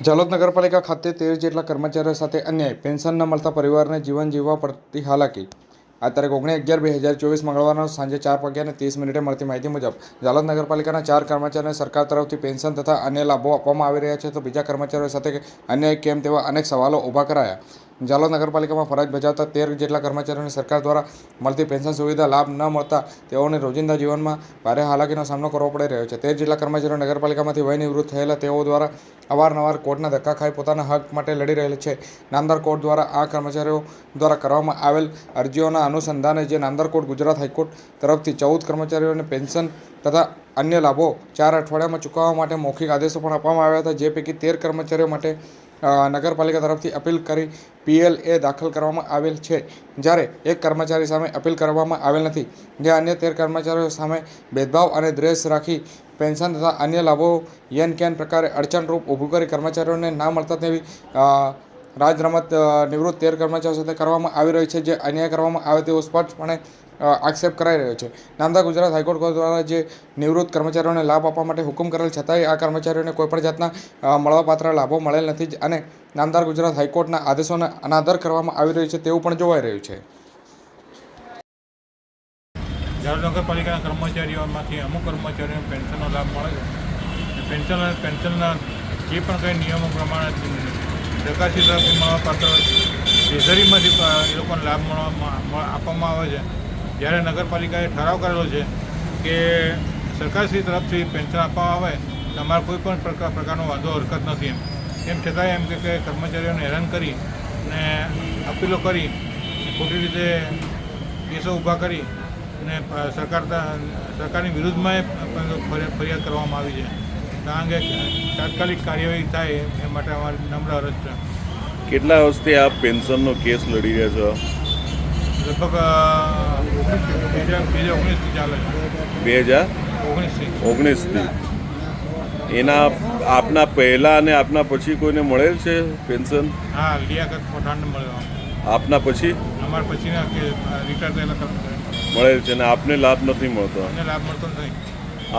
જાલોદ નગરપાલિકા ખાતે તેર જેટલા કર્મચારીઓ સાથે અન્યાય, પેન્શન ન મળતા પરિવારને જીવન જીવવા પડતી હાલાકી. આ તારીખ ઓગણીસ અગિયાર બે હજાર ચોવીસ મંગળવારના સાંજે ચાર વાગ્યાને ત્રીસ મિનિટે મળતી માહિતી મુજબ, જાલોદ નગરપાલિકાના ચાર કર્મચારીઓને સરકાર તરફથી પેન્શન તથા અન્ય લાભો આપવામાં આવી રહ્યા છે તો બીજા કર્મચારીઓ સાથે અન્યાય કેમ તેવા અનેક સવાલો ઊભા કરાયા. જાલોદ નગરપાલિકામાં ફરજ બજાવતા તેર જેટલા કર્મચારીઓને સરકાર દ્વારા મળતી પેન્શન સુવિધા લાભ ન મળતા તેઓને રોજિંદા જીવનમાં ભારે હાલાકીનો સામનો કરવો પડી રહ્યો છે. તેર જેટલા કર્મચારીઓ નગરપાલિકામાંથી વયનિવૃત્ત થયેલા, તેઓ દ્વારા અવારનવાર કોર્ટના ધક્કા ખાઈ પોતાના હક માટે લડી રહેલ છે. નામદાર કોર્ટ દ્વારા આ કર્મચારીઓ દ્વારા કરવામાં આવેલ અરજીઓના અનુસંધાને જે નામદાર કોર્ટ ગુજરાત હાઈકોર્ટ તરફથી ચૌદ કર્મચારીઓને પેન્શન તથા અન્ય લાભો ચાર અઠવાડિયામાં ચૂકવવા માટે મૌખિક આદેશો પણ આપવામાં આવ્યા હતા, જે પૈકી તેર કર્મચારીઓ માટે નગરપાલિકા તરફથી અપીલ કરી પીએલ એ દાખલ કરવામાં આવેલ છે. જ્યારે એક કર્મચારી સામે અપીલ કરવામાં આવેલ નથી, જે અન્ય તેર કર્મચારીઓ સામે ભેદભાવ અને દ્વેષ રાખી પેન્શન તથા અન્ય લાભો યન કેન પ્રકારે અડચણરૂપ ઊભું કરી કર્મચારીઓને ના મળતા તેવી અ, રાજ રમત નિવૃત્ત તેર કર્મચારીઓ સાથે કરવામાં આવી રહી છે જે અન્યાય કરવામાં આવે તેવો સ્પષ્ટપણે આક્ષેપ કરાઈ રહ્યો છે. નામદાર ગુજરાત હાઈકોર્ટ દ્વારા જે નિવૃત્ત કર્મચારીઓને લાભ આપવા માટે હુકમ કરેલ છતાંય આ કર્મચારીઓને કોઈપણ જાતના મળવાપાત્ર લાભો મળેલ નથી અને નામદાર ગુજરાત હાઈકોર્ટના આદેશોને અનાદર કરવામાં આવી રહ્યું છે તેવું પણ જોવાઈ રહ્યું છે. નગરપાલિકાના કર્મચારીઓમાંથી અમુક કર્મચારીઓને પેન્શનનો લાભ મળે છે. પેન્શન પેન્શનના જે પણ કંઈ નિયમો પ્રમાણે સરકારશ્રી તરફથી મળવાપાત્ર ટ્રેઝરીમાંથી પ- એ લોકોને લાભ મળવામાં આપવામાં આવે છે. જ્યારે નગરપાલિકાએ ઠરાવ કરેલો છે કે સરકારશ્રી તરફથી પેન્શન આપવામાં આવે, તો અમારે કોઈ પણ પ્રકાર પ્રકારનો વાંધો, હરકત નથી એમ. એમ છતાંય એમ કે કર્મચારીઓને હેરાન કરી અને અપીલો કરી, ખોટી રીતે કેસો ઊભા કરી અને સરકાર સરકારની વિરુદ્ધમાં ફરિયાદ કરવામાં આવી છે. આ અંગે તાત્કાલિક કાર્યવાહી થાય એ માટે અમારી નમ્ર અરજ છે. કેટલા વર્ષથી આપ પેન્શનનો કેસ લડી રહ્યા છો? લગભગ બે હજાર ઓગણીસથી ચાલે છે. બે હજાર? ઓગણીસથી. ઓગણીસથી. એના આપના પહેલાં અને આપના પછી કોઈને મળેલ છે પેન્શન? હા લિયાકત પઠાણને મળ્યો આપના પછી? અમારા પછીના કે રિટાયર થયેલા મળેલ છે અને આપને લાભ નથી મળતો. લાભ મળતો નથી.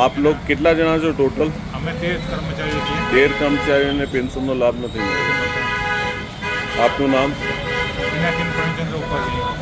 આપ લોકો કેટલા જણા છો ટોટલ? અમે તે કર્મચારીઓ છીએ. તેર કર્મચારીઓને પેન્શનનો લાભ નથી મળ્યો. આપનું નામ? પિનાકીન પ્રેમચંદ્ર ઉપાધ્યાય.